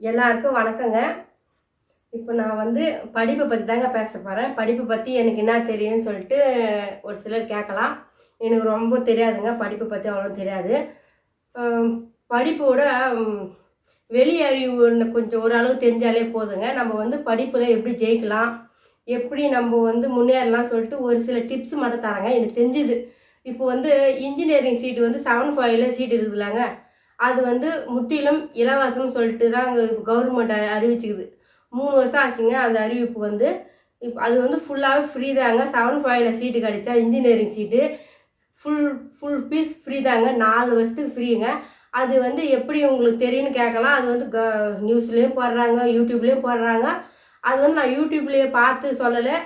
எல்லாருக்கும் வணக்கங்க. இப்போ நான் வந்து படிப்பை பற்றி தாங்க பேச போகிறேன் படிப்பை பற்றி எனக்கு என்ன தெரியும்னு சொல்லிட்டு ஒரு சிலர் கேட்கலாம். எனக்கு ரொம்ப தெரியாதுங்க. படிப்பை பற்றி அவ்வளோ தெரியாது. படிப்போட வெளியறிவு வெளி கொஞ்சம் ஓரளவு தெரிஞ்சாலே போதுங்க. நம்ம வந்து படிப்பில் எப்படி ஜெயிக்கலாம்? எப்படி நம்ம வந்து முன்னேறலாம் சொல்லிட்டு ஒரு சில டிப்ஸ் மட்டும் தராங்க. எனக்கு தெரிஞ்சுது. இப்போ வந்து இன்ஜினியரிங் சீட்டு வந்து செவன் ஃபைவ்ல சீட் இருக்குதுலாங்க அது வந்து முற்றிலும் இலவசம் சொல்லிட்டு தான் கவர்மெண்ட் அறிவிச்சுக்குது. மூணு வருஷம் ஆச்சுங்க அந்த அறிவிப்பு வந்து. இப்போ அது வந்து ஃபுல்லாகவே ஃப்ரீ தாங்க. செவன் ஃபைவ்ல சீட்டு கிடைச்சா engineering seat full full fees free தாங்க. நாலு வருஷத்துக்கு ஃப்ரீங்க அது வந்து எப்படி உங்களுக்கு தெரியும்னு கேட்கலாம். அது வந்து க நியூஸ்லேயும் போடுறாங்க யூடியூப்லேயும் போடுறாங்க. அது வந்து நான் யூடியூப்லேயே பார்த்து சொல்லலை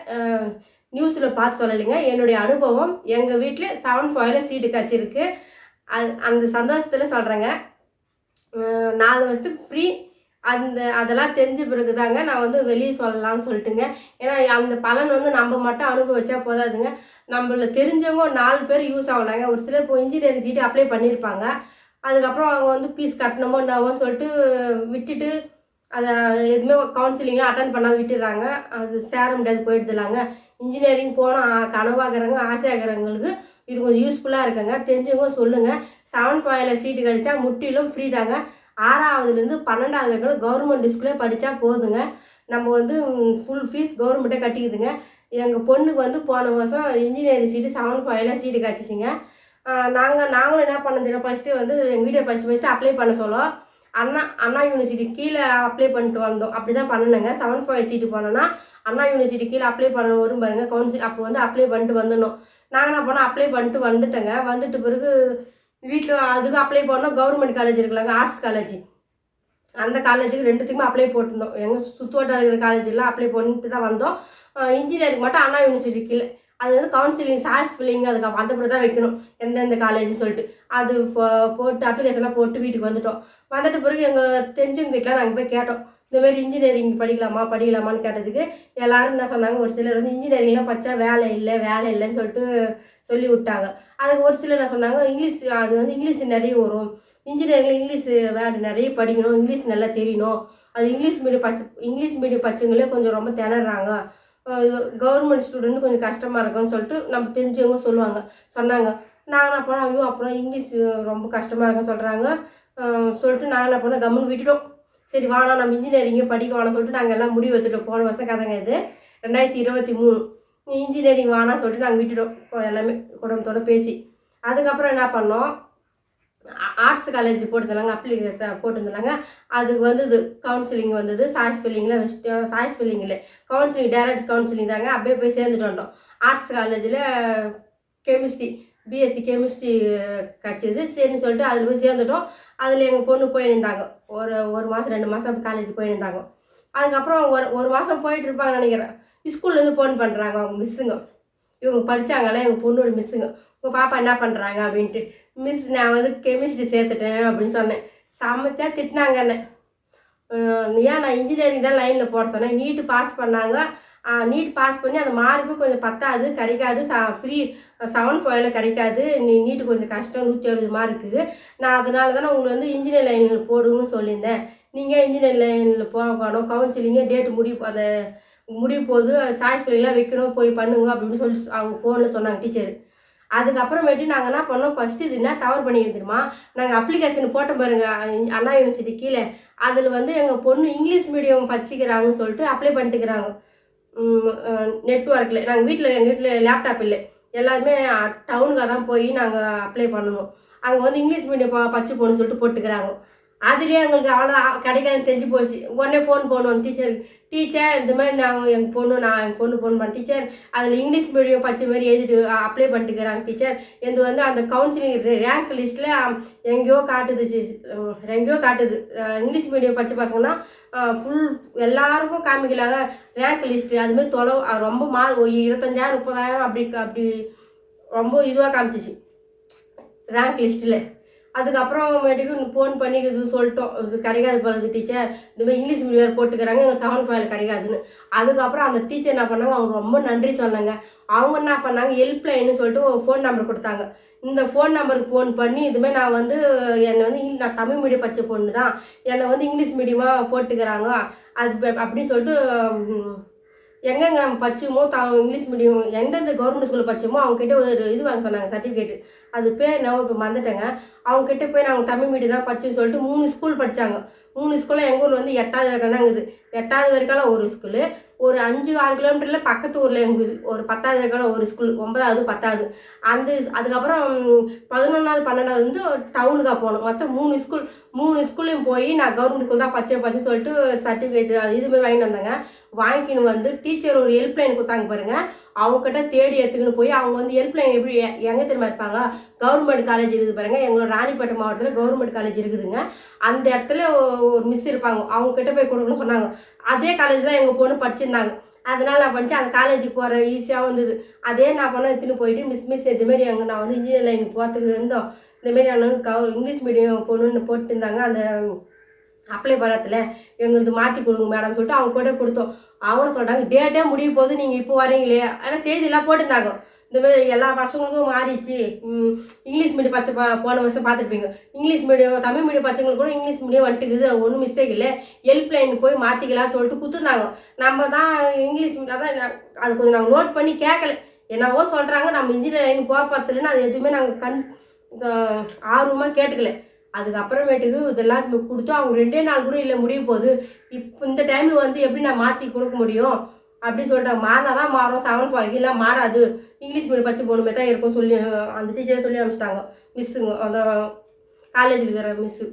நியூஸில் பார்த்து சொல்லலைங்க. என்னுடைய அனுபவம் எங்கள் வீட்டில் செவன் ஃபைவ்ல சீட்டு கிடச்சிருக்கு. அது அந்த சந்தோஷத்தில் சொல்கிறேங்க நாலு வருஷத்துக்கு ஃப்ரீ அந்த அதெல்லாம் தெரிஞ்ச பிறகு தாங்க நான் வந்து வெளியே சொல்லலாம்னு சொல்லிட்டுங்க. ஏன்னா அந்த பலன் வந்து நம்ம மட்டும் அனுபவிச்சா போதாதுங்க. நம்மள தெரிஞ்சவங்க நாலு பேர் யூஸ் ஆகலாங்க. ஒரு சிலர் இப்போ இன்ஜினியரிங் சீட்டு அப்ளை பண்ணியிருப்பாங்க அதுக்கப்புறம் அவங்க வந்து ஃபீஸ் கட்டணுமோ என்னவோ சொல்லிட்டு விட்டுட்டு அதை எதுவுமே கவுன்சிலிங்லாம் அட்டன் பண்ணாது விட்டுடுறாங்க அது சேர முடியாது போயிடுதுலாங்க. இன்ஜினியரிங் போனால் கனவாகிறவங்க ஆசையாகிறவங்களுக்கு இது கொஞ்சம் யூஸ்ஃபுல்லாக இருக்குங்க. தெரிஞ்சவங்க சொல்லுங்கள் செவன் ஃபைவ்ல சீட்டு கிடைச்சா முற்றிலும் ஃப்ரீ தாங்க. ஆறாவதுலேருந்து பன்னெண்டாவது வரைக்கும் கவர்மெண்ட் ஸ்கூலே படித்தா போதுங்க. நம்ம வந்து ஃபுல் ஃபீஸ் கவர்மெண்ட்டே கட்டிக்குதுங்க. எங்கள் பொண்ணுக்கு வந்து போன வருஷம் இன்ஜினியரிங் சீட்டு செவன் ஃபைவ்ல சீட்டு கிடச்சிச்சிங்க. நாங்கள் நாங்களும் என்ன பண்ணது ஃபஸ்ட்டு வந்து எங்கள் வீட்டை ஃபஸ்ட்டு ஃபஸ்ட்டு அப்ளை பண்ண சொல்லோம் அண்ணா அண்ணா யூனிவர்சிட்டி கீழே அப்ளை பண்ணிட்டு வந்தோம். அப்படி தான் பண்ணணுங்க செவன் ஃபைவ் சீட்டு போனோன்னா அண்ணா யூனிவர்சிட்டி கீழே அப்ளை பண்ண வரும் பாருங்கள் கவுன்சில் அப்போ வந்து அப்ளை பண்ணிட்டு வந்துடணும். நாங்கள் என்ன பண்ணோம் அப்ளை பண்ணிட்டு வந்துட்டேங்க. வந்துட்டு பிறகு வீட்டில் அதுக்கு அப்ளை பண்ணோம் கவர்மெண்ட் காலேஜ் இருக்கலாங்க ஆர்ட்ஸ் காலேஜ் அந்த காலேஜுக்கு ரெண்டுத்துக்குமே அப்ளை போட்டிருந்தோம். எங்கள் சுற்றுவட்டார இருக்கிற காலேஜெலாம் அப்ளை பண்ணிட்டு தான் வந்தோம். இன்ஜினியரிங் மட்டும் அண்ணா யூனிவர்சிட்டி கீழே. அது வந்து கவுன்சிலிங் சாய்ஸ் ஃபில்லிங் அதுக்கு வந்தபடி தான் வைக்கணும். எந்தெந்த காலேஜ்னு சொல்லிட்டு. அது போ போட்டு அப்ளிகேஷன்லாம் போட்டு வீட்டுக்கு வந்துட்டோம். வந்துட்டு பிறகு எங்கள் தெரிஞ்சவங்க வீட்டில் நாங்கள் போய் கேட்டோம். இந்த மாதிரி இன்ஜினியரிங் படிக்கலாமா படிக்கலாமான்னு கேட்டதுக்கு எல்லாரும் என்ன சொன்னாங்க ஒரு சிலர் வந்து இன்ஜினியரிங்லாம் படித்தா வேலை இல்லை வேலை இல்லைன்னு சொல்லிட்டு சொல்லி விட்டாங்க. அதுக்கு ஒரு சிலர் என்ன சொன்னாங்க இங்கிலீஷ் அது வந்து இங்கிலீஷ் நிறைய வரும். இன்ஜினியரிங்கில் இங்கிலீஷ் வேர்டு நிறைய படிக்கணும் இங்கிலீஷ் நல்லா தெரியணும். அது இங்கிலீஷ் மீடியம் பச்ச இங்கிலீஷ் மீடியம் பச்சைங்களே கொஞ்சம் ரொம்ப திணறாங்க. கவர்மெண்ட் ஸ்டூடெண்ட் கொஞ்சம் கஷ்டமாக இருக்கும்னு சொல்லிட்டு நம்ம தெரிஞ்சவங்க சொல்லுவாங்க. சொன்னாங்க. நாங்கள் போனால் ஐயோ அப்புறம் இங்கிலீஷ் ரொம்ப கஷ்டமாக இருக்குன்னு சொல்கிறாங்க சொல்லிட்டு நாங்கள் போனால் கம்முன்னு விட்டுட்டோம். சரி வாணா நம்ம இன்ஜினியரிங்கே படிக்க வேணாம் சொல்லிட்டு நாங்கள் எல்லாம் முடிவு எடுத்துட்டோம். போன வருஷம் கதைங்க இது. ரெண்டாயிரத்தி இருபத்தி மூணு. இன்ஜினியரிங் வேணாம் சொல்லிட்டு நாங்கள் விட்டுட்டோம். எல்லாமே குடும்பத்தோடு பேசி. அதுக்கப்புறம் என்ன பண்ணோம்? ஆர்ட்ஸ் காலேஜ் போட்டுருந்தாங்க அப்ளிகேஷன் போட்டுருந்தாங்க. அதுக்கு வந்தது கவுன்சிலிங் வந்தது. சாய்ஸ் ஃபில்லிங்கில் வச்சுட்டு சாய்ஸ் ஃபில்லிங்கில் கவுன்சிலிங் டைரக்ட் கவுன்சிலிங் தாங்க. அப்படியே போய் சேர்ந்துட்டு வந்தோம். ஆர்ட்ஸ் காலேஜில் கெமிஸ்ட்ரி பிஎஸ்சி கெமிஸ்ட்ரி கிடச்சிது சரின்னு சொல்லிட்டு அதில் போய் சேர்ந்துட்டோம். அதில் எங்கள் பொண்ணு போயிருந்தாங்க. ஒரு ஒரு மாதம் ரெண்டு மாதம் காலேஜ் போயிருந்தாங்க. அதுக்கப்புறம் ஒரு ஒரு மாதம் போயிட்டு இருப்பாங்க நினைக்கிறேன். ஸ்கூல்லேருந்து ஃபோன் பண்ணுறாங்க அவங்க மிஸ்ஸுங்க இவங்க படித்தாங்கல்ல எங்கள் பொண்ணோட மிஸ்ஸுங்க உங்கள் பாப்பா என்ன பண்ணுறாங்க அப்படின்ட்டு. மிஸ் நான் வந்து கெமிஸ்ட்ரி சேர்த்துட்டேன் அப்படின்னு சொன்னேன். சமைச்சா திட்டினாங்க என்ன. ஏன் நான் இன்ஜினியரிங் தான் லைனில் போட சொன்னேன். நீட்டு பாஸ் பண்ணாங்க. நீட் பாஸ் பண்ணி அந்த மார்க்கு கொஞ்சம் பத்தாது கிடைக்காது. ச ஃப்ரீ செவன் ஃபைவ்ல கிடைக்காது. நீ நீட்டு கொஞ்சம் கஷ்டம் நூற்றி அறுபது மார்க்கு நான் அதனால தானே உங்களை வந்து இன்ஜினியர் லைனில் போடுங்கன்னு சொல்லியிருந்தேன். நீங்கள் இன்ஜினியர் லைனில் போகணும் கவுன்சிலிங்கே டேட் முடிவு அந்த முடிவு போது சாய்ஸ் பிள்ளைலாம் வைக்கணும் போய் பண்ணுங்க அப்படின்னு சொல்லி அவங்க ஃபோனில் சொன்னாங்க டீச்சர் அதுக்கப்புறமேட்டு நாங்கள் என்ன பண்ணோம்? ஃபஸ்ட்டு இது என்ன தவறு பண்ணிக்க தெரியுமா? நாங்கள் அப்ளிகேஷன் போட்டோம் பாருங்க அண்ணா யூனிவர்சிட்டி கீழே. அதில் வந்து எங்கள் பொண்ணு இங்கிலீஷ் மீடியம் படிச்சிக்கிறாங்கன்னு சொல்லிட்டு அப்ளை பண்ணிட்டுக்கிறாங்க. நெட்ஒர்க்கில் நாங்கள் வீட்டில் எங்கள் வீட்டில் லேப்டாப் இல்லை. எல்லாருமே டவுனுக்காக தான் போய் நாங்கள் அப்ளை பண்ணணும். அங்கே வந்து இங்கிலீஷ் மீடியம் பச்சை போகணும்னு சொல்லிட்டு போட்டுக்கிறாங்க. அதுலேயே எங்களுக்கு அவ்வளோ கிடைக்காதுன்னு தெரிஞ்சு போச்சு. உடனே ஃபோன் பண்ணுவோம் டீச்சருக்கு டீச்சர் இந்த மாதிரி நாங்கள் எங்கள் பொண்ணு நான் எங்கள் பொண்ணு ஃபோன் பண்ண டீச்சர் அதில் இங்கிலீஷ் மீடியம் பச்சை மாதிரி எழுதிட்டு அப்ளை பண்ணிட்டுக்கிறாங்க டீச்சர் இது வந்து அந்த கவுன்சிலிங் ரேங்க் லிஸ்ட்டில் எங்கேயோ காட்டுது எங்கேயோ காட்டுது. இங்கிலீஷ் மீடியம் பச்சை பசங்கன்னா ஃபுல் எல்லாருக்கும் காமிக்கலாங்க ரேங்க் லிஸ்ட்டு அதுமாதிரி தொலை ரொம்ப மார்க் இருபத்தஞ்சாயிரம் முப்பதாயிரம் அப்படி அப்படி ரொம்ப இதுவாக காமிச்சிச்சு. ரேங்க் லிஸ்ட்டில் அதுக்கப்புறமேட்டுக்கு ஃபோன் பண்ணி சொல்லிட்டோம். இது கிடைக்காது போலது டீச்சர் இந்த மாதிரி இங்கிலீஷ் மீடியம் போட்டுக்கிறாங்க எங்கள் செவன் ஃபைவ்ல கிடைக்காதுன்னு. அதுக்கப்புறம் அந்த டீச்சர் என்ன பண்ணாங்க அவங்க ரொம்ப நன்றி சொன்னாங்க. அவங்க என்ன பண்ணாங்க ஹெல்ப்லைன்னு சொல்லிட்டு ஃபோன் நம்பர் கொடுத்தாங்க. இந்த ஃபோன் நம்பருக்கு ஃபோன் பண்ணி இதுமாதிரி நான் வந்து என்னை வந்து நான் தமிழ் மீடியம் படித்த பொண்ணு தான் என்னை வந்து இங்கிலீஷ் மீடியமாக போட்டுக்கிறாங்க. அது அப்படின்னு சொல்லிட்டு எங்கெங்க நம்ம படிச்சோமோ த இங்கிலீஷ் மீடியம் எந்தெந்த கவர்மெண்ட் ஸ்கூலில் படிச்சோமோ அவங்ககிட்ட ஒரு இது வாங்க சொன்னாங்க சர்டிஃபிகேட் அது பேர் நான் இப்போ மறந்துட்டேங்க. அவங்ககிட்ட போய் நாங்கள் தமிழ் மீடியம் தான் படிச்சுன்னு சொல்லிட்டு மூணு ஸ்கூல் படித்தாங்க மூணு ஸ்கூலில் எங்கள் ஊரில் வந்து எட்டாவது வரைக்கும் தான் இருக்குது. எட்டாவது வரைக்கும் ஒரு ஸ்கூலு ஒரு அஞ்சு ஆறு கிலோமீட்டரில் பக்கத்து ஊரில் எங்கள் ஒரு பத்தாவது வரைக்கும் ஒரு ஸ்கூல் ஒன்பதாவது பத்தாவது. அந்த அதுக்கப்புறம் பதினொன்றாவது பன்னெண்டாவது வந்து டவுனுக்காக போகணும் மொத்தம் மூணு ஸ்கூல் மூணு ஸ்கூல்லையும் போய் நான் கவர்மெண்ட் ஸ்கூல் தான் பச்சை பச்சை சொல்லிட்டு சர்டிஃபிகேட் அது இது வாங்கிட்டு வந்தேங்க. வாங்கிக்கின்னு வந்து டீச்சர் ஒரு ஹெல்ப்லைன் கொடுத்தாங்க பாருங்க. அவங்ககிட்ட தேடி எடுத்துக்கின்னு போய் அவங்க வந்து ஹெல்ப்லைன் எப்படி எங்கே திரும்ப இருப்பாங்க? கவர்மெண்ட் காலேஜ் இருக்குது பாருங்க. எங்களோட ராணிப்பேட்டை மாவட்டத்தில் கவர்மெண்ட் காலேஜ் இருக்குதுங்க. அந்த இடத்துல ஒரு மிஸ் இருப்பாங்க. அவங்கக்கிட்ட போய் கொடுக்கணும்னு சொன்னாங்க. அதே காலேஜ் தான் எங்கள் பொண்ணு படிச்சிருந்தாங்க. அதனால் நான் படிச்சு அந்த காலேஜுக்கு போகிற ஈஸியாக வந்தது. அதே நான் பண்ண எடுத்துன்னு போயிட்டு மிஸ் மிஸ் இதுமாரி அங்கே நான் வந்து இன்ஜினியர் லைன் போகிறதுக்கு இருந்தோம். இந்தமாரி நான் வந்து கவ இங்கிலீஷ் மீடியம் பொண்ணுன்னு போட்டுருந்தாங்க. அந்த அப்ளை பண்ணத்தில் எங்களுக்கு மாற்றி கொடுங்க மேடம் சொல்லிட்டு அவங்க கூட கொடுத்தோம். அவங்க சொல்கிறாங்க டேட்டே முடிய போகுது நீங்கள் இப்போ வரீங்களே. ஆனால் செய்தியெல்லாம் போட்டிருந்தாங்க. இந்த மாதிரி எல்லா பசங்களுக்கும் மாறிடுச்சு. இங்கிலீஷ் மீடியம் பச்சை பா போன வருஷம் பார்த்துருப்பீங்க. இங்கிலீஷ் மீடியம் தமிழ் மீடியம் பச்சைங்களுக்கு கூட இங்கிலீஷ் மீடியம் வந்துட்டுக்குது. ஒன்றும் மிஸ்டேக் இல்லை. ஹெல்ப் லைன் போய் மாற்றிக்கலாம்னு சொல்லிட்டு கொடுத்துருந்தாங்க. நம்ம தான் இங்கிலீஷ் மீடியம் அதான் அது கொஞ்சம் நாங்கள் நோட் பண்ணி கேட்கல என்னவோ சொல்கிறாங்க நம்ம இன்ஜினியர் லைன் போக பார்த்துலன்னு அது எதுவுமே நாங்கள் கண் ஆர்வமாக கேட்டுக்கல. அதுக்கப்புறமேட்டுக்கு இதெல்லாம் கொடுத்தோம். அவங்க ரெண்டே நாள் கூட இல்லை முடிய போகுது. இப்போ இந்த டைமில் வந்து எப்படி நான் மாற்றி கொடுக்க முடியும்? அப்படின்னு சொல்லிட்டாங்க. மாறினா தான் மாறும். செவன் ஃபைவ் இல்லை மாறாது. இங்கிலீஷ் மீடியம் பச்சை போகணுமே தான் இருக்கும் சொல்லி அந்த டீச்சரே சொல்லி அனுப்பிச்சிட்டாங்க. மிஸ்ஸுங்க அந்த காலேஜில் இருக்கிற மிஸ்ஸு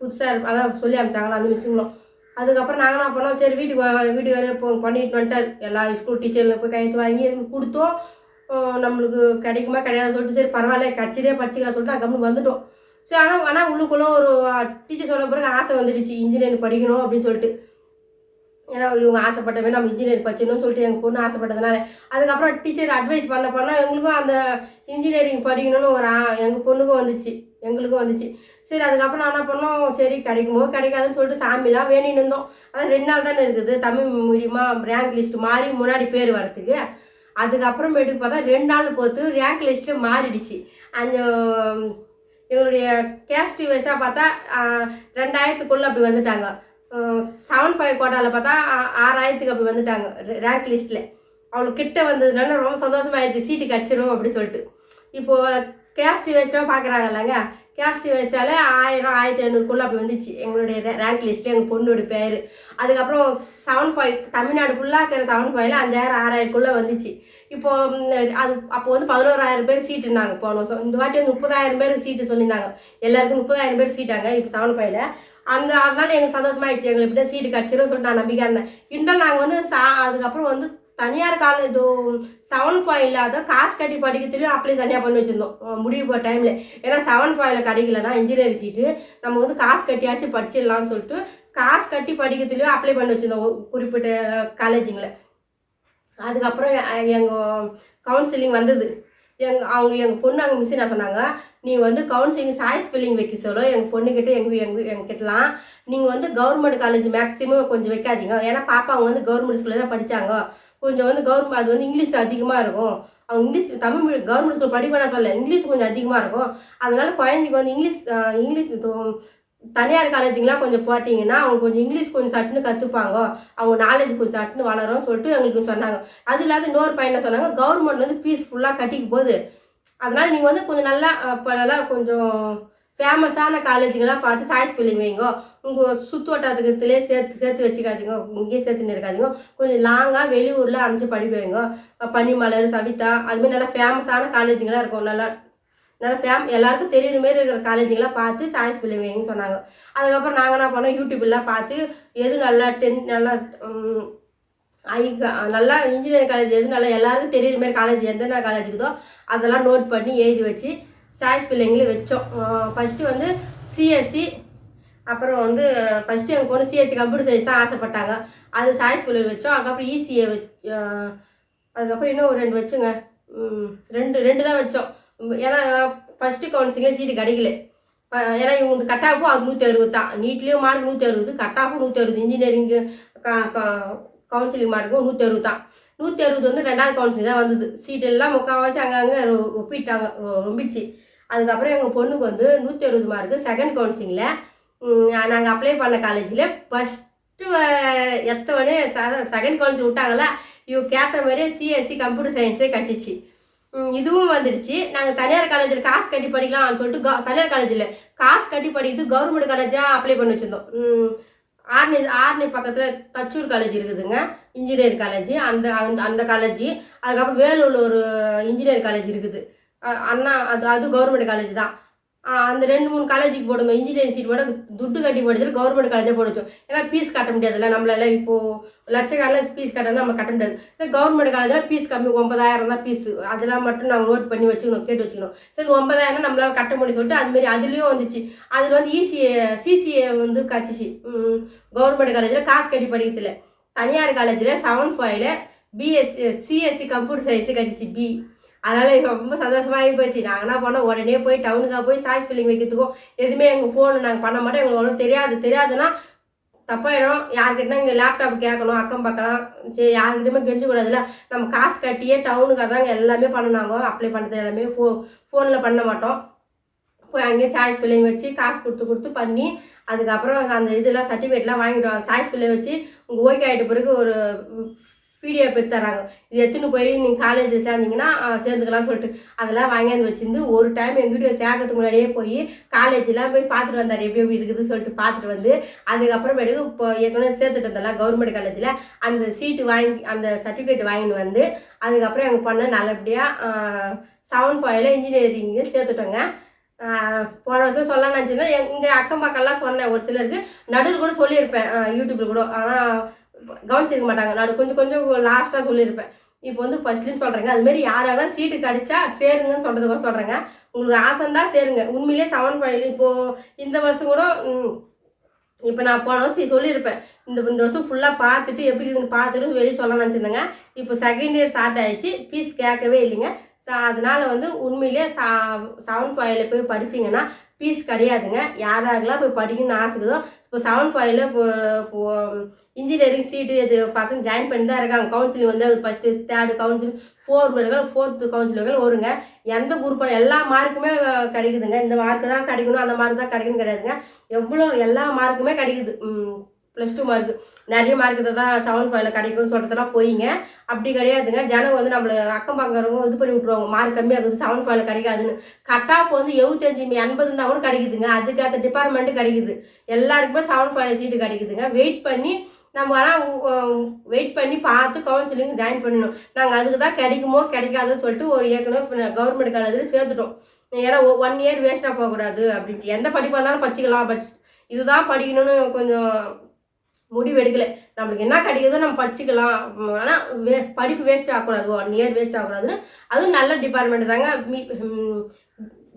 புதுசாக அதான் சொல்லி அனுப்பிச்சாங்களா அந்த மிஸ்ஸுங்களும் அதுக்கப்புறம் நாங்கள் என்ன பண்ணோம் சரி வீட்டுக்கு வா- வீட்டுக்கு வர இப்போ பண்ணிட்டு வந்துட்டார். எல்லா ஸ்கூல் டீச்சரில் போய் கையெழுத்து வாங்கி கொடுத்தோம். நம்மளுக்கு கிடைக்குமா கிடையாது சொல்லிட்டு சரி பரவாயில்ல கட்சியிலே படிச்சுக்கலாம் சொல்லிட்டு நான் கம்மி வந்துட்டோம். சரி ஆனால் ஆனால் உள்ளுக்குள்ளே ஒரு டீச்சர் சொல்ல பிறகு ஆசை வந்துடுச்சு இன்ஜினியரிங் படிக்கணும் அப்படின்னு சொல்லிட்டு. ஏன்னா இவங்க ஆசைப்பட்டவே நம்ம இன்ஜினியர் படிச்சணும்னு சொல்லிட்டு எங்கள் பொண்ணு ஆசைப்பட்டதுனால. அதுக்கப்புறம் டீச்சர் அட்வைஸ் பண்ண பண்ண எங்களுக்கும் அந்த இன்ஜினியரிங் படிக்கணும்னு ஒரு ஆ- எங்கள் பொண்ணுக்கும் வந்துச்சு. எங்களுக்கும் வந்துச்சு. சரி அதுக்கப்புறம் நான் என்ன பண்ணோம்? சரி கிடைக்குமோ கிடைக்காதுன்னு சொல்லிட்டு சாமிலாம் வேணின்னு இருந்தோம். அதான் ரெண்டு நாள் தானே இருக்குது. தமிழ் மீடியமாக ரேங்க் லிஸ்ட் மாறி முன்னாடி பேர் வரத்துக்கு. அதுக்கப்புறமேட்டுக்கு பார்த்தா ரெண்டு நாள் பொறுத்து ரேங்க் லிஸ்ட்டு மாறிடுச்சு. அந்த எங்களுடைய கேஸ்ட் வைஸாக பார்த்தா ரெண்டாயிரத்துக்குள்ளே அப்படி வந்துட்டாங்க. செவன் ஃபைவ் கோட்டாவில் பார்த்தா ஆறாயிரத்துக்கு அப்படி வந்துட்டாங்க. ரேங்க் லிஸ்ட்டில் அவளுக்கு கிட்ட வந்ததுனால ரொம்ப சந்தோஷமாயிடுச்சு சீட்டு கிடச்சிரும் அப்படி சொல்லிட்டு. இப்போது கேஸ்ட் பார்க்குறாங்க பார்க்குறாங்கல்லங்க கேஸ்ட் வேஸ்ட்டால ஆயிரம் ஆயிரத்தி ஐநூறுக்குள்ளே அப்படி வந்துச்சு. எங்களுடைய ரேங்க் லிஸ்ட்டில் எங்கள் பொண்ணோட பேர். அதுக்கப்புறம் செவன் ஃபைவ் தமிழ்நாடு ஃபுல்லாக இருக்கிற செவன் ஃபைவ்ல அஞ்சாயிரம் ஆறாயிரக்குள்ளே வந்துச்சு. இப்போ அது அப்போ வந்து பதினோராயிரம் பேர் சீட்டுனாங்க போன வருஷம் இந்த வாட்டி வந்து முப்பதாயிரம் பேர் சீட்டு சொல்லியிருந்தாங்க. எல்லாருக்கும் முப்பதாயிரம் பேர் சீட்டாங்க இப்போ செவன் ஃபைவ்ல அந்த அதனால எங்களுக்கு சந்தோஷமாயிடுச்சு. எங்களுக்கு இப்படி சீட்டு கிடச்சிரும் சொல்லிட்டு நான் நம்பிக்கை இருந்தேன். இருந்தாலும் நாங்கள் வந்து சா அதுக்கப்புறம் வந்து தனியார் காலேஜ் இதோ செவன் ஃபைவ் இல்லாத காசு கட்டி படிக்கிறதுலையும் அப்ளை தனியாக பண்ணி வச்சுருந்தோம். முடிவு போகிற டைமில் ஏன்னா செவன் ஃபைவ்ல கிடைக்கலன்னா இன்ஜினியரிங் சீட்டு நம்ம வந்து காசு கட்டியாச்சும் படிச்சிடலாம்னு சொல்லிட்டு காசு கட்டி படிக்கிறதுலையும் அப்ளை பண்ணி வச்சுருந்தோம். குறிப்பிட்ட காலேஜுங்களை அதுக்கப்புறம் எங்கள் கவுன்சிலிங் வந்தது. எங்க அவங்க எங்கள் பொண்ணு அங்கே மிஸ் என்ன சொன்னாங்க நீ வந்து கவுன்சிலிங் சாய்ஸ் ஃபில்லிங் வைக்க சொல்ல. எங்கள் பொண்ணுக்கிட்ட எங்கள் எங்கள் எங்ககிட்டலாம் நீங்கள் வந்து கவர்மெண்ட் காலேஜ் மேக்ஸிமம் கொஞ்சம் வைக்காதீங்க. ஏன்னா பாப்பா அவங்க வந்து கவர்மெண்ட் ஸ்கூலில் தான் படித்தாங்க கொஞ்சம் வந்து கவர்மெண்ட் அது வந்து இங்கிலீஷ் அதிகமாக இருக்கும். அவங்க இங்கிலீஷ் தமிழ் கவர்மெண்ட் ஸ்கூல் படிக்க வேணாம் சொல்ல இங்கிலீஷ் கொஞ்சம் அதிகமாக இருக்கும். அதனால குழந்தைக்கு வந்து இங்கிலீஷ் இங்கிலீஷ் தனியார் காலேஜுங்கெலாம் கொஞ்சம் போட்டிங்கன்னா அவங்க கொஞ்சம் இங்கிலீஷ் கொஞ்சம் சட்டுன்னு கற்றுப்பாங்க அவங்க நாலேஜ் கொஞ்சம் சட்டுன்னு வளரும் சொல்லிட்டு எங்களுக்கு சொன்னாங்க. அது இல்லாத இன்னொரு பையனை சொன்னாங்க கவர்மெண்ட் வந்து ஃபீஸ் ஃபுல்லாக கட்டிக்க போகுது. அதனால் நீங்கள் வந்து கொஞ்சம் நல்லா இப்போ நல்லா கொஞ்சம் ஃபேமஸான காலேஜுங்கெல்லாம் பார்த்து சாய்ஸ் ஃபில்லிங் வைங்க. உங்கள் சுற்று சேர்த்து சேர்த்து வச்சுக்காதீங்க. இங்கேயே சேர்த்துன்னு இருக்காதிங்க கொஞ்சம் லாங்காக வெளியூரில் அனுப்பிச்சு படிக்க வைங்க. பனிமலர் சவிதா அதுமாதிரி நல்லா ஃபேமஸான காலேஜுங்கெல்லாம் இருக்கும். நல்லா நல்லா ஃபேம் எல்லாருக்கும் தெரியுற மாரி இருக்கிற காலேஜுங்கெல்லாம் பார்த்து சாய்ஸ் ஃபில்லிங் வைங்கன்னு சொன்னாங்க. அதுக்கப்புறம் நாங்கள் என்ன பண்ணோம்? யூடியூப்லாம் பார்த்து எது நல்லா டென் நல்லா ஐ நல்லா இன்ஜினியரிங் காலேஜ் எது நல்லா எல்லாருக்கும் தெரியுற மாதிரி காலேஜ் எந்தெந்த காலேஜ் இருக்குதோ அதெல்லாம் நோட் பண்ணி எழுதி வச்சு சாய்ஸ் பிள்ளைங்களும் வச்சோம். ஃபஸ்ட்டு வந்து சிஎஸ்சி அப்புறம் வந்து ஃபஸ்ட்டு எங்கள் பொண்ணு சிஎஸ்சி கம்ப்யூட்டர் சயின்ஸ் தான் ஆசைப்பட்டாங்க. அது சாய்ஸ் ஃபில்லிங் வச்சோம். அதுக்கப்புறம் இசிஏ வச் அதுக்கப்புறம் இன்னும் ஒரு ரெண்டு வச்சுங்க. ரெண்டு ரெண்டு தான் வச்சோம். ஏன்னா ஃபஸ்ட்டு கவுன்சிலில் சீட்டு கிடைக்கல. ஏன்னா இவங்க கட் ஆஃபும் அது நூற்றி அறுபது தான். நீட்லேயும் மார்க் நூற்றி அறுபது கட் ஆஃபும் நூற்றி அறுபது இன்ஜினியரிங்கு கவுன்சிலிங் மார்க்கும் நூற்றி அறுபது தான். நூற்றி அறுபது வந்து ரெண்டாவது கவுன்சிலிங் தான் வந்தது. சீட்டெல்லாம் முக்கால்வாசி அங்கங்கே ஒப்பிட்டாங்க ரொ- ரொம்பிச்சு அதுக்கப்புறம் எங்கள் பொண்ணுக்கு வந்து நூற்றி அறுபது மார்க்கு செகண்ட் கவுன்சிலிங்கில் நாங்கள் அப்ளை பண்ண காலேஜில் ஃபஸ்ட்டு எத்தவொடனே செகண்ட் கவுன்சில் விட்டாங்களா இவ கேட்ட மாதிரியே சிஎஸ்சி கம்ப்யூட்டர் சயின்ஸே கிடச்சிச்சு இதுவும் வந்துருச்சு. நாங்கள் தனியார் காலேஜில் காசு கட்டி படிக்கலாம்னு சொல்லிட்டு க தனியார் காலேஜில் காசு கட்டி படிக்கிறது கவர்மெண்ட் காலேஜாக அப்ளை பண்ணி வச்சுருந்தோம். ம், ஆர்னி ஆர்னி பக்கத்தில் தச்சூர் காலேஜ் இருக்குதுங்க. இன்ஜினியர் காலேஜ் அந்த அந்த அந்த காலேஜ் அதுக்கப்புறம் வேலூரில் ஒரு இன்ஜினியர் காலேஜ் இருக்குது. அண்ணா அது அது கவர்மெண்ட் காலேஜ் தான். அந்த ரெண்டு மூணு காலேஜுக்கு போடுங்க இன்ஜினியரிங் சீட் போட துட்டு கட்டி படிச்சது கவர்மெண்ட் காலேஜே போட வச்சோம். ஏன்னா ஃபீஸ் கட்ட முடியாதுல்ல நம்மளால இப்போது லட்சக்கணக்கில் ஃபீஸ் கட்டணும் நம்ம கட்ட முடியாது. இந்த கவர்மெண்ட் காலேஜில் ஃபீஸ் கம்மி. ஒன்பதாயிரம் தான் ஃபீஸ் அதெல்லாம் மட்டும் நாங்கள் நோட் பண்ணி வச்சுக்கணும் கேட்டு வச்சுக்கணும். சரி இந்த ஒன்பதாயிரம் நம்மளால கட்ட முடியும் சொல்லிட்டு அதுமாரி அதுலேயும் வந்துச்சு. அதில் வந்து ஈசிஏ இசிஏ சிசிஏ வந்து கச்சிச்சு கவர்மெண்ட் காலேஜில் காசு கட்டி படிக்கிறதுல. தனியார் காலேஜில் செவன் ஃபைவ்ல பிஎஸ்சி சிஎஸ்சி கம்ப்யூட்டர் சயின்ஸு கச்சிச்சு பி அதனால் எனக்கு ரொம்ப சந்தோஷமாகி போச்சு. நாங்கள் என்ன பண்ணோம்? உடனே போய் டவுனுக்காக போய் சாய்ஸ் ஃபில்லிங் வைக்கிறதுக்கும் எதுவுமே எங்கள் ஃபோனு நாங்கள் பண்ண மாட்டோம். எங்களுக்கு அவ்வளோ தெரியாது. தெரியாதுன்னா தப்பாயிடும் யார்கிட்ட இங்கே லேப்டாப் கேட்கணும் அக்கம் பக்கம் சரி யார்கிட்டயுமே கெஞ்சக்கூடாதுல்ல நம்ம காசு கட்டியே டவுனுக்காக தாங்க எல்லாமே பண்ணினாங்க. அப்ளை பண்ணுறது எல்லாமே ஃபோ ஃபோனில் பண்ண மாட்டோம். போய் அங்கேயே சாய்ஸ் ஃபில்லிங் வச்சு காசு கொடுத்து கொடுத்து பண்ணி அதுக்கப்புறம் அந்த இதெல்லாம் சர்டிஃபிகேட்லாம் வாங்கிட்டு சாய்ஸ் பிள்ளை வச்சு உங்கள் ஓகே ஆகிட்ட பிறகு ஒரு பிடிஎஃப் எடுத்து தராங்க. இது எடுத்துன்னு போய் நீங்கள் காலேஜில் சேர்ந்தீங்கன்னா சேர்ந்துக்கலாம் சொல்லிட்டு அதெல்லாம் வாங்கியாந்து வச்சிருந்து ஒரு டைம் எங்கள் வீடியோ சேர்க்கறதுக்கு முன்னாடியே போய் காலேஜெலாம் போய் பார்த்துட்டு வந்தார். எப்படி எப்படி இருக்குதுன்னு சொல்லிட்டு பார்த்துட்டு வந்து அதுக்கப்புறமேட்டுக்கு இப்போ ஏற்கனவே சேர்த்துட்டு இருந்தெல்லாம் கவர்மெண்ட் காலேஜில் அந்த சீட்டு வாங்கி அந்த சர்டிஃபிகேட் வாங்கிட்டு வந்து அதுக்கப்புறம் எங்கள் பொண்ணை நல்லபடியாக செவன் ஃபைவ்ல இன்ஜினியரிங்கு சேர்த்துட்டோங்க. போன வருஷம் சொல்ல நினச்சிருந்தேன். எங்கள் அக்கம் பக்கம்லாம் சொன்னேன். ஒரு சிலருக்கு நடுவில் கூட சொல்லியிருப்பேன். யூடியூப்பில் கூட. ஆனால் கவனிச்சிருக்க மாட்டாங்க. நான் கொஞ்சம் கொஞ்சம் லாஸ்ட்டாக சொல்லியிருப்பேன். இப்போ வந்து ஃபர்ஸ்ட்லேயும் சொல்கிறேங்க அதுமாரி யார் சீட்டு கிடைச்சா சேருங்கன்னு சொல்கிறதுக்கோசம் சொல்கிறேங்க உங்களுக்கு ஆசை தான் சேருங்க. உண்மையிலேயே செவன் ஃபைவ் இப்போது இந்த வருஷம் கூட இப்போ நான் போன வருஷம் சொல்லியிருப்பேன். இந்த இந்த வருஷம் ஃபுல்லாக பார்த்துட்டு எப்படி இதுன்னு பார்த்துட்டு வெளியே சொல்ல நினச்சிருந்தேங்க. இப்போ செகண்ட் இயர் ஸ்டார்ட் ஆகிடுச்சு ஃபீஸ் கேட்கவே இல்லைங்க. ஸோ அதனால் வந்து உண்மையிலே சா செவன் ஃபைவ்ல போய் படிச்சீங்கன்னா ஃபீஸ் கிடையாதுங்க. யார் யாரெல்லாம் போய் படிக்கணும்னு ஆசைக்குதோ இப்போ செவன் ஃபைவ்ல இப்போ இப்போ இன்ஜினியரிங் சீட்டு இது பசங்க ஜாயின் பண்ணி தான் இருக்காங்க. கவுன்சிலிங் வந்து ஃபஸ்ட்டு தேர்டு கவுன்சிலிங் ஃபோர் வரைக்கும் ஃபோர்த்து கவுன்சிலிங் வருங்க. எந்த குரூப் எல்லா மார்க்குமே கிடைக்குதுங்க. இந்த மார்க்கு தான் கிடைக்கணும் அந்த மார்க் தான் கிடைக்கணும் கிடையாதுங்க. எவ்வளோ எல்லா மார்க்குமே கிடைக்குது. ப்ளஸ் டூ மார்க் நிறைய மார்க்கு தான் செவன் ஃபைவ்ல கிடைக்கும்னு சொல்கிறதெல்லாம் போயிங்க. அப்படி கிடையாதுங்க. ஜனம் வந்து நம்மளை அக்கம் பக்கறவங்க இது பண்ணி விட்ருவாங்க மார்க் கம்மியாகுது செவன் ஃபைவ்ல கிடைக்காதுன்னு. கட் ஆஃப் வந்து எழுபத்தஞ்சு எண்பதுனா கூட கிடைக்குதுங்க. அதுக்கேற்ற டிபார்ட்மெண்ட்டு கிடைக்குது. எல்லாருக்குமே செவன் ஃபைவ்ல சீட்டு கிடைக்குதுங்க. வெயிட் பண்ணி நம்ம ஆனால் வெயிட் பண்ணி பார்த்து கவுன்சிலிங் ஜாயின் பண்ணணும். நாங்கள் அதுக்கு தான் கிடைக்குமோ கிடைக்காதுன்னு சொல்லிட்டு ஒரு ஏற்கனவே கவர்மெண்ட் காலேஜில் சேர்த்துட்டோம் ஏன்னா ஒன் இயர் வேஸ்ட்டாக போகக்கூடாது அப்படின்ட்டு. எந்த படிப்பாக இருந்தாலும் படிச்சுக்கலாம். பட் இதுதான் படிக்கணும்னு கொஞ்சம் முடிவு நம்மளுக்கு என்ன கிடைக்குதோ நம்ம படிச்சுக்கலாம். ஆனால் வே படிப்பு வேஸ்ட் ஆகக்கூடாது. ஒன் இயர் வேஸ்ட் ஆகக்கூடாதுன்னு அதுவும் நல்ல டிபார்ட்மெண்ட் தாங்க.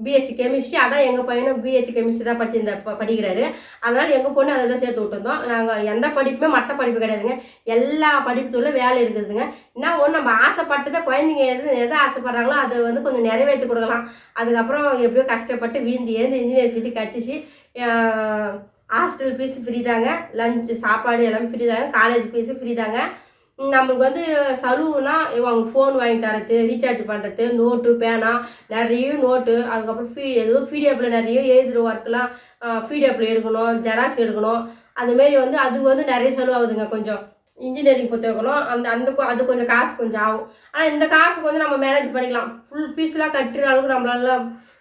பிஎஸ்சி கெமிஸ்ட்ரி அதான் எங்கள் பையனும் பிஎஸ்சி கெமிஸ்ட்ரி தான் படிச்சிருந்த இந்த படிக்கிறாரு. அதனால் எங்கள் பொண்ணு அதை தான் சேர்த்து விட்டுருந்தோம். நாங்கள் எந்த படிப்புமே மற்ற படிப்பு கிடையாதுங்க. எல்லா படிப்புத்துள்ள வேலை இருக்குதுங்க. என்ன ஒன்று நம்ம ஆசைப்பட்டு தான் குழந்தைங்க எது எதை ஆசைப்படுறாங்களோ அதை வந்து கொஞ்சம் நிறைவேற்றி கொடுக்கலாம். அதுக்கப்புறம் எப்படியோ கஷ்டப்பட்டு வீந்தி ஏந்து இன்ஜினியர் சீட்டு கிடச்சிச்சு ஹாஸ்டல் ஃபீஸ் ஃப்ரீ தாங்க லஞ்ச் சாப்பாடு எல்லாமே ஃப்ரீ தாங்க காலேஜ் ஃபீஸு ஃப்ரீ தாங்க. நம்மளுக்கு வந்து சலுவுனா அவங்க ஃபோன் வாங்கி தரது ரீசார்ஜ் பண்ணுறது நோட்டு பேனா நிறைய நோட்டு அதுக்கப்புறம் ஃபீ எதுவும் பிடிஎஃப்பில் நிறைய எழுதுகிற ஒர்க்கெலாம் பிடிஎஃப்பில் எடுக்கணும் ஜெராக்ஸ் எடுக்கணும். அதுமாரி வந்து அது வந்து நிறைய செலவாகுதுங்க கொஞ்சம். இன்ஜினியரிங் புத்தகம் அந்த அந்த அது கொஞ்சம் காசு கொஞ்சம் ஆகும். ஆனால் இந்த காசுக்கு வந்து நம்ம மேனேஜ் பண்ணிக்கலாம். ஃபுல் ஃபீஸ்லாம் கட்டுற அளவுக்கு நம்மளால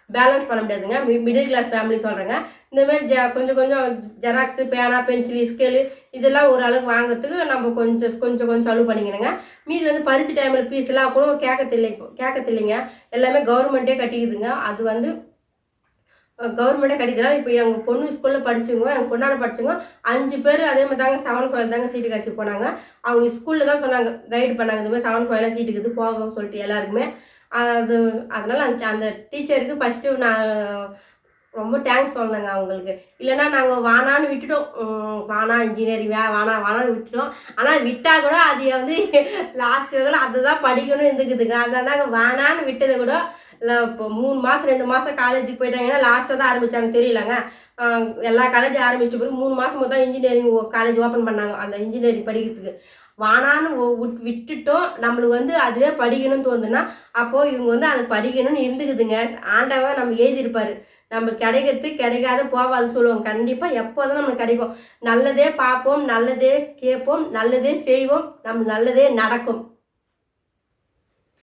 பேலன்ஸ் பண்ண முடியாதுங்க. மிடில் கிளாஸ் ஃபேமிலி சொல்கிறேங்க இந்த மாதிரி ஜ கொஞ்சம் கொஞ்சம் ஜெராக்ஸு பேனா பென்சில் ஸ்கேலு இதெல்லாம் ஒரு அளவுக்கு வாங்குறதுக்கு நம்ம கொஞ்சம் கொஞ்சம் கொஞ்சம் செலவு பண்ணிக்கணுங்க. மீதி வந்து பரிச்சு டைமில் ஃபீஸ்லாம் கூட கேட்கத்தில்லை கேட்கத்தில்லைங்க எல்லாமே கவர்மெண்ட்டே கட்டிக்குதுங்க. அது வந்து கவர்மெண்ட்டே கட்டிக்கலாம் இப்போ எங்கள் பொண்ணு ஸ்கூலில் படிச்சுங்க எங்கள் பொண்ணாட படிச்சவங்க அஞ்சு பேர் அதே மாதிரி தாங்க செவன் ஃபைவ் தாங்க சீட்டு கிடச்சி போனாங்க. அவங்க ஸ்கூலில் தான் சொன்னாங்க கைடு பண்ணாங்க. இந்த மாதிரி செவன் ஃபைவ்லாம் சீட்டு இருக்குது போக சொல்லிட்டு எல்லாருக்குமே. அது அதனால் அந்த அந்த டீச்சருக்கு ஃபஸ்ட்டு நான் ரொம்ப தேங்க்ஸ் சொன்னேங்க அவங்களுக்கு. இல்லைன்னா நாங்கள் வானான்னு விட்டுட்டோம். வானா இன்ஜினியரிங் வே வானா வானான்னு விட்டுட்டோம். ஆனால் விட்டால் கூட அது வந்து லாஸ்ட் வகையில் அதுதான் படிக்கணும் இருந்துக்குதுங்க. அதனால நாங்கள் வானான்னு விட்டதை கூட இல்லை இப்போ மூணு மாதம் ரெண்டு மாதம் காலேஜுக்கு போயிட்டாங்கன்னா லாஸ்ட்டாக தான் ஆரம்பித்தாங்க தெரியலங்க. எல்லா காலேஜும் ஆரம்பிச்சிட்ட பிறகு மூணு மாதம் தான் இன்ஜினியரிங் காலேஜ் ஓப்பன் பண்ணாங்க. அந்த இன்ஜினியரிங் படிக்கிறதுக்கு. வானான்னு விட்- விட்டுட்டோம். நம்மளுக்கு வந்து அதுவே படிக்கணும்னு தோணுதுன்னா அப்போது இவங்க வந்து அது படிக்கணும்னு இருந்துக்குதுங்க. ஆண்டவன் நம்ம எழுதியிருப்பாரு. நம்ம கிடைக்கிறது கிடைக்காத போவாதுன்னு சொல்லுவோம். கண்டிப்பாக எப்போதும் நம்மளுக்கு கிடைக்கும். நல்லதே பார்ப்போம் நல்லதே கேட்போம் நல்லதே செய்வோம் நம்ம நல்லதே நடக்கும்.